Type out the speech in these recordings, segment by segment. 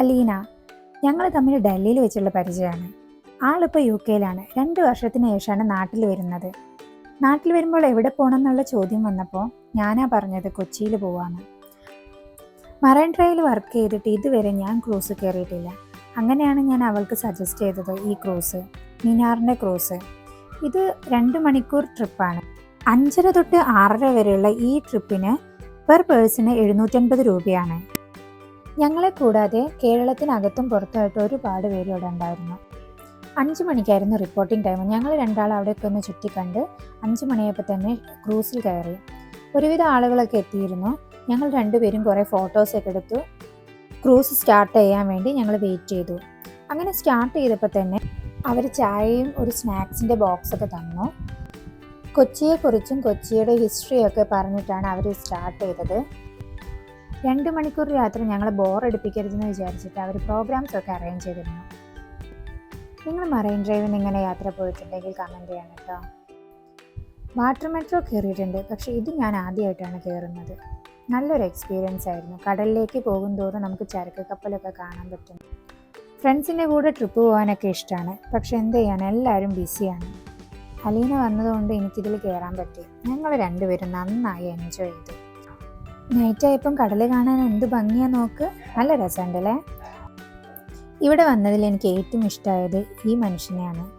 അലീന ഞങ്ങൾ തമ്മിൽ ഡൽഹിയിൽ വെച്ചുള്ള പരിചയമാണ്. ആളിപ്പോൾ യു കെയിലാണ് രണ്ട് വർഷത്തിന് ശേഷമാണ് നാട്ടിൽ വരുന്നത്. നാട്ടിൽ വരുമ്പോൾ എവിടെ പോകണം എന്നുള്ള ചോദ്യം വന്നപ്പോൾ ഞാനാ പറഞ്ഞത് കൊച്ചിയിൽ പോവാന്ന്. മറൈൻ ഡ്രൈവിൽ വർക്ക് ചെയ്തിട്ട് ഇതുവരെ ഞാൻ ക്രൂസ് കയറിയിട്ടില്ല. അങ്ങനെയാണ് ഞാൻ അവൾക്ക് സജസ്റ്റ് ചെയ്തത് ഈ ക്രൂസ് മിനാറിന്റെ ക്രൂസ്. ഇത് രണ്ട് മണിക്കൂർ ട്രിപ്പാണ്. അഞ്ചര തൊട്ട് ആറര വരെയുള്ള ഈ ട്രിപ്പിന് പെർ പേഴ്സണ് എഴുന്നൂറ്റൻപത് രൂപയാണ്. ഞങ്ങളെ കൂടാതെ കേരളത്തിനകത്തും പുറത്തായിട്ട് ഒരുപാട് പേര് ഇവിടെ ഉണ്ടായിരുന്നു. അഞ്ച് മണിക്കായിരുന്നു റിപ്പോർട്ടിംഗ് ടൈം ഞങ്ങൾ രണ്ടാൾ അവിടെയൊക്കെ ഒന്ന് ചുറ്റിക്കണ്ട് അഞ്ച് മണിയായപ്പോൾ തന്നെ ക്രൂസിൽ കയറി. ഒരുവിധ ആളുകളൊക്കെ എത്തിയിരുന്നു. ഞങ്ങൾ രണ്ടുപേരും കുറേ ഫോട്ടോസൊക്കെ എടുത്തു. ക്രൂസ് സ്റ്റാർട്ട് ചെയ്യാൻ വേണ്ടി ഞങ്ങൾ വെയിറ്റ് ചെയ്തു. അങ്ങനെ സ്റ്റാർട്ട് ചെയ്തപ്പോൾ തന്നെ അവർ ചായയും ഒരു സ്നാക്സിന്റെ ബോക്സൊക്കെ തന്നു. കൊച്ചിയെക്കുറിച്ചും കൊച്ചിയുടെ ഹിസ്റ്ററിയൊക്കെ പറഞ്ഞിട്ടാണ് അവർ സ്റ്റാർട്ട് ചെയ്തത്. രണ്ട് മണിക്കൂർ രാത്രി ഞങ്ങളെ ബോറടിപ്പിക്കരുതെന്ന് വിചാരിച്ചിട്ട് അവർ പ്രോഗ്രാംസ് ഒക്കെ അറേഞ്ച് ചെയ്തിരുന്നു. നിങ്ങൾ മറൈൻ ഡ്രൈവിന് ഇങ്ങനെ യാത്ര പോയിട്ടുണ്ടെങ്കിൽ കമന്റ് ചെയ്യണം കേട്ടോ. വാട്ടർ മെട്രോ കയറിയിട്ടുണ്ട് പക്ഷേ ഇത് ഞാൻ ആദ്യമായിട്ടാണ് കയറുന്നത് നല്ലൊരു എക്സ്പീരിയൻസ് ആയിരുന്നു. കടലിലേക്ക് പോകും തോറും നമുക്ക് ചരക്ക് കപ്പലൊക്കെ കാണാൻ പറ്റും. ഫ്രണ്ട്സിന്റെ കൂടെ ട്രിപ്പ് പോകാനൊക്കെ ഇഷ്ടമാണ് പക്ഷെ എന്ത് ചെയ്യാൻ? എല്ലാവരും ബിസിയാണ് അലീന വന്നതുകൊണ്ട് എനിക്കിതിൽ കയറാൻ പറ്റി. ഞങ്ങൾ രണ്ടുപേരും നന്നായി എൻജോയ് ചെയ്തു. നൈറ്റ് ആയപ്പം കടൽ കാണാൻ എന്ത് ഭംഗിയാ നോക്ക്. നല്ല രസമുണ്ടല്ലേ? ഇവിടെ വന്നതിൽ എനിക്ക് ഏറ്റവും ഇഷ്ടമായത് ഈ മനുഷ്യനെയാണ്.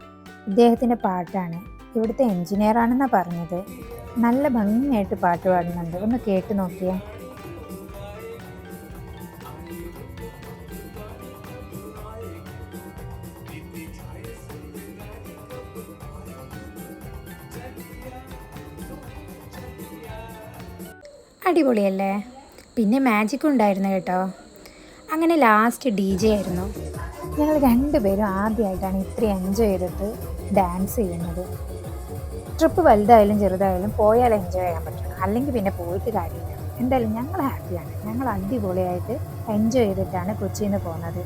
ഇദ്ദേഹത്തിന്റെ പാട്ടാണ്. ഇവിടുത്തെ എൻജിനീയർ ആണെന്നാണ് പറഞ്ഞത്. നല്ല ഭംഗിയായിട്ട് പാട്ട് പാടുന്നുണ്ട്. ഒന്ന് കേട്ട് നോക്കിയേ. അടിപൊളിയല്ലേ? പിന്നെ മാജിക് ഉണ്ടായിരുന്നു കേട്ടോ. അങ്ങനെ ലാസ്റ്റ് ഡി ജെ ആയിരുന്നു. ഞങ്ങൾ രണ്ടുപേരും ആദ്യമായിട്ടാണ് ഇത്രയും എൻജോയ് ചെയ്തിട്ട് ഡാൻസ് ചെയ്യുന്നത്. ട്രിപ്പ് വലുതായാലും ചെറുതായാലും പോയാൽ എൻജോയ് ചെയ്യാൻ പറ്റണം അല്ലെങ്കിൽ പിന്നെ പോയിട്ട് കാര്യമില്ല. എന്തായാലും ഞങ്ങൾ ഹാപ്പിയാണ് ഞങ്ങൾ അടിപൊളിയായിട്ട് എൻജോയ് ചെയ്തിട്ടാണ് കൊച്ചിയിൽ നിന്ന് പോകുന്നത്.